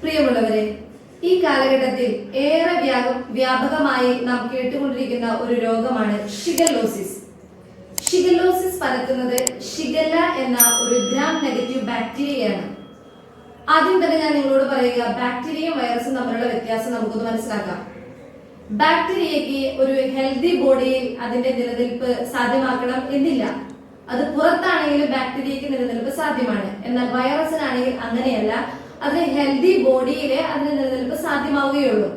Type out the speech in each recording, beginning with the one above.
പ്രിയമുള്ളവരെ ഈ കാലഘട്ടത്തിൽ ഏറെ വ്യാപകമായി നാം കേട്ടുകൊണ്ടിരിക്കുന്ന ഒരു രോഗമാണ് ഷിഗല്ലോസിസ്. ഷിഗല്ലോസിസ് പരത്തുന്നത് ഷിഗല്ല എന്ന ഒരു ഗ്രാം നെഗറ്റീവ് ബാക്ടീരിയയാണ് ആദ്യം തന്നെ ഞാൻ നിങ്ങളോട് പറയുക ബാക്ടീരിയയും വൈറസും തമ്മിലുള്ള വ്യത്യാസം നമുക്കൊന്ന് മനസ്സിലാക്കാം. ബാക്ടീരിയയ്ക്ക് ഒരു ഹെൽത്തി ബോഡിയിൽ അതിന്റെ നിലനിൽപ്പ് സാധ്യമാക്കണം എന്നില്ല. അത് പുറത്താണെങ്കിലും ബാക്ടീരിയയ്ക്ക് നിലനിൽപ്പ് സാധ്യമാണ്. എന്നാൽ വൈറസിനാണെങ്കിൽ അങ്ങനെയല്ല. അതിന് ഹെൽത്തി ബോഡിയിലെ അതിന്റെ നിലനിൽപ്പ് സാധ്യമാവുകയുള്ളൂ.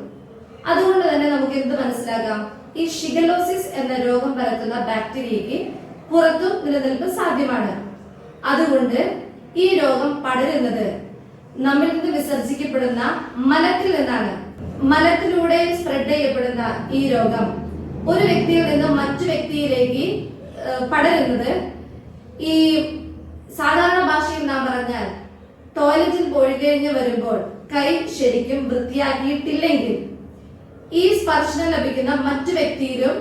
അതുകൊണ്ട് തന്നെ നമുക്ക് എന്ത് മനസ്സിലാക്കാം? ഈ ഷിഗലോസിസ് എന്ന രോഗം പരത്തുന്ന ബാക്ടീരിയയ്ക്ക് പുറത്തും നിലനിൽപ്പ് സാധ്യമാണ്. അതുകൊണ്ട് ഈ രോഗം പടരുന്നത് നമ്മിൽ നിന്ന് വിസർജിക്കപ്പെടുന്ന മലത്തിൽ നിന്നാണ്. മലത്തിലൂടെ സ്പ്രെഡ് ചെയ്യപ്പെടുന്ന ഈ രോഗം ഒരു വ്യക്തിയിൽ നിന്ന് മറ്റു വ്യക്തിയിലേക്ക് പടരുന്നത് ഈ സാധാരണ ഭാഷയിൽ നാം പറഞ്ഞാൽ ടോയ്ലറ്റിൽ പോയി കഴിഞ്ഞ് വരുമ്പോൾ കൈ ശരിക്കും വൃത്തിയാക്കിയിട്ടില്ലെങ്കിൽ ഈ സ്പർശനം ലഭിക്കുന്ന മറ്റു വ്യക്തിയിലും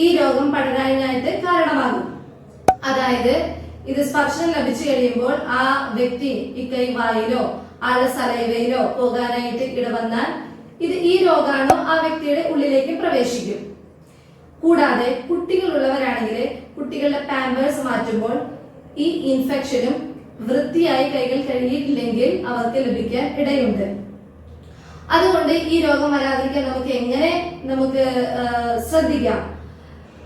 ഈ രോഗം പടരാനായിട്ട് കാരണമാകും. അതായത് ഇത് സ്പർശനം ലഭിച്ചു കഴിയുമ്പോൾ ആ വ്യക്തി ഈ കൈ വായിലോ ആളുടെ സലൈവയിലോ പോകാനായിട്ട് ഇടവന്നാൽ ഇത് ഈ രോഗാണോ ആ വ്യക്തിയുടെ ഉള്ളിലേക്ക് പ്രവേശിക്കും. കൂടാതെ കുട്ടികളുള്ളവരാണെങ്കിൽ കുട്ടികളുടെ പാമ്പേഴ്സ് മാറ്റുമ്പോൾ ഈ ഇൻഫെക്ഷനും വൃത്തിയായി കൈകൾ കഴുകിയിട്ടില്ലെങ്കിൽ അവർക്ക് ലഭിക്കാൻ ഇടയുണ്ട്. അതുകൊണ്ട് ഈ രോഗം വരാതിരിക്കാൻ നമുക്ക് എങ്ങനെ നമുക്ക് ശ്രദ്ധിക്കാം?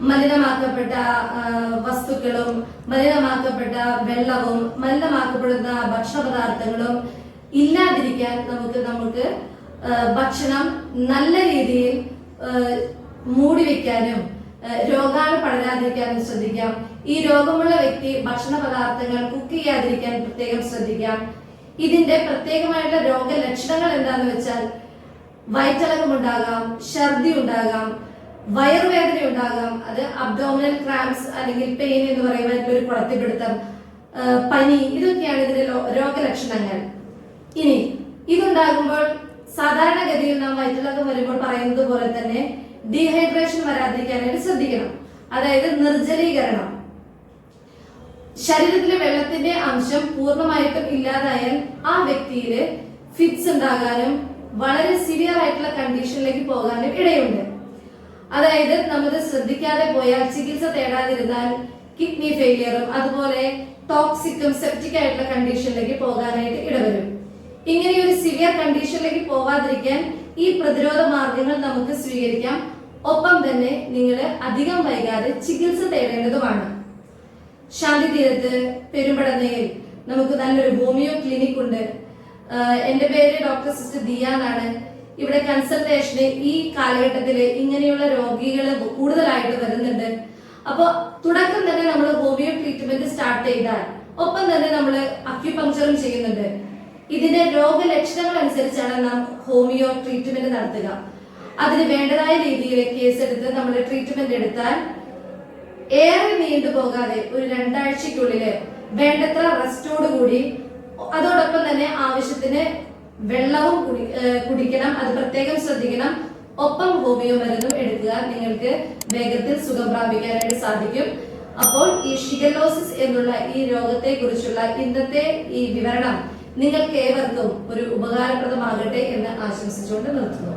മലിനമാക്കപ്പെട്ട വസ്തുക്കളും മലിനമാക്കപ്പെട്ട വെള്ളവും മലിനമാക്കപ്പെടുന്ന ഭക്ഷണപദാർത്ഥങ്ങളും ഇല്ലാതിരിക്കാൻ നമുക്ക് നമുക്ക് ഭക്ഷണം നല്ല രീതിയിൽ മൂടി വെക്കാനും രോഗാണു പടരാതിരിക്കാനും ശ്രദ്ധിക്കാം. ഈ രോഗമുള്ള വ്യക്തി ഭക്ഷണ പദാർത്ഥങ്ങൾ കുക്ക് ചെയ്യാതിരിക്കാൻ പ്രത്യേകം ശ്രദ്ധിക്കാം. ഇതിന്റെ പ്രത്യേകമായിട്ടുള്ള രോഗലക്ഷണങ്ങൾ എന്താന്ന് വെച്ചാൽ വയറ്റിളക്കമുണ്ടാകാം ഛർദി ഉണ്ടാകാം വയറുവേദന ഉണ്ടാകാം അത് അബ്ഡോമിനൽ ക്രാംസ് അല്ലെങ്കിൽ പെയിൻ എന്ന് പറയുന്ന ഒരു കുളത്തിപ്പിടുത്തം പനി ഇതൊക്കെയാണ് ഇതിന്റെ രോഗലക്ഷണങ്ങൾ. ഇനി ഇതുണ്ടാകുമ്പോൾ സാധാരണഗതിയിൽ നാം വയറ്റിളക്കം വരുമ്പോൾ പറയുന്നത് പോലെ തന്നെ ഡീഹൈഡ്രേഷൻ വരാതിരിക്കാനായിട്ട് ശ്രദ്ധിക്കണം. അതായത് നിർജലീകരണം. ശരീരത്തിലെ വെള്ളത്തിന്റെ അംശം പൂർണമായിട്ടും ഇല്ലാതായാൽ ആ വ്യക്തിയിൽ ഫിറ്റ്സ് ഉണ്ടാകാനും വളരെ സിവിയർ ആയിട്ടുള്ള കണ്ടീഷനിലേക്ക് പോകാനും ഇടയുണ്ട്. അതായത് നമ്മൾ ശ്രദ്ധിക്കാതെ പോയാൽ ചികിത്സ തേടാതിരുന്നാൽ കിഡ്നി ഫെയിലിയറും അതുപോലെ ടോക്സിക്കും സെപ്റ്റിക് ആയിട്ടുള്ള കണ്ടീഷനിലേക്ക് പോകാനായിട്ട് ഇടവരും. ഇങ്ങനെ ഒരു സിവിയർ കണ്ടീഷനിലേക്ക് പോവാതിരിക്കാൻ ഈ പ്രതിരോധ മാർഗങ്ങൾ നമുക്ക് സ്വീകരിക്കാം. ഒപ്പം തന്നെ നിങ്ങൾ അധികം വൈകാതെ ചികിത്സ തേടേണ്ടതുമാണ്. ശാന്തി തീരത്ത് പെരുമ്പടന്നയിൽ നമുക്ക് നല്ലൊരു ഹോമിയോ ക്ലിനിക് ഉണ്ട്. എന്റെ പേര് ഡോക്ടർ സിസ്റ്റർ ദിയ എന്നാണ് ഇവിടെ കൺസൾട്ടേഷന് ഈ കാലഘട്ടത്തിൽ ഇങ്ങനെയുള്ള രോഗികൾ കൂടുതലായിട്ട് വരുന്നുണ്ട്. അപ്പൊ തുടക്കം തന്നെ നമ്മൾ ഹോമിയോ ട്രീറ്റ്മെന്റ് സ്റ്റാർട്ട് ചെയ്താൽ ഒപ്പം തന്നെ നമ്മൾ അക്യുപങ്ക്ചറും ചെയ്യുന്നുണ്ട്. ഇതിന്റെ രോഗലക്ഷണങ്ങൾ അനുസരിച്ചാണ് നാം ഹോമിയോ ട്രീറ്റ്മെന്റ് നടത്തുക. അതിന് വേണ്ടതായ രീതിയിൽ കേസെടുത്ത് നമ്മൾ ട്രീറ്റ്മെന്റ് എടുത്താൽ ഏറെ നീണ്ടുപോകാതെ ഒരു രണ്ടാഴ്ചക്കുള്ളിൽ വേണ്ടത്ര റെസ്റ്റോട് കൂടി അതോടൊപ്പം തന്നെ ആവശ്യത്തിന് വെള്ളവും കുടി കുടിക്കണം അത് പ്രത്യേകം ശ്രദ്ധിക്കണം. ഒപ്പം ഹോമിയോ മരുന്നും എടുക്കുക നിങ്ങൾക്ക് വേഗത്തിൽ സുഖം പ്രാപിക്കാനായിട്ട് സാധിക്കും. അപ്പോൾ ഈ ഷിഗലോസിസ് എന്നുള്ള ഈ രോഗത്തെ കുറിച്ചുള്ള ഇന്നത്തെ ഈ വിവരണം നിങ്ങൾക്ക് ഏവർക്കും ഒരു ഉപകാരപ്രദമാകട്ടെ എന്ന് ആശംസിച്ചുകൊണ്ട് നിർത്തുന്നു.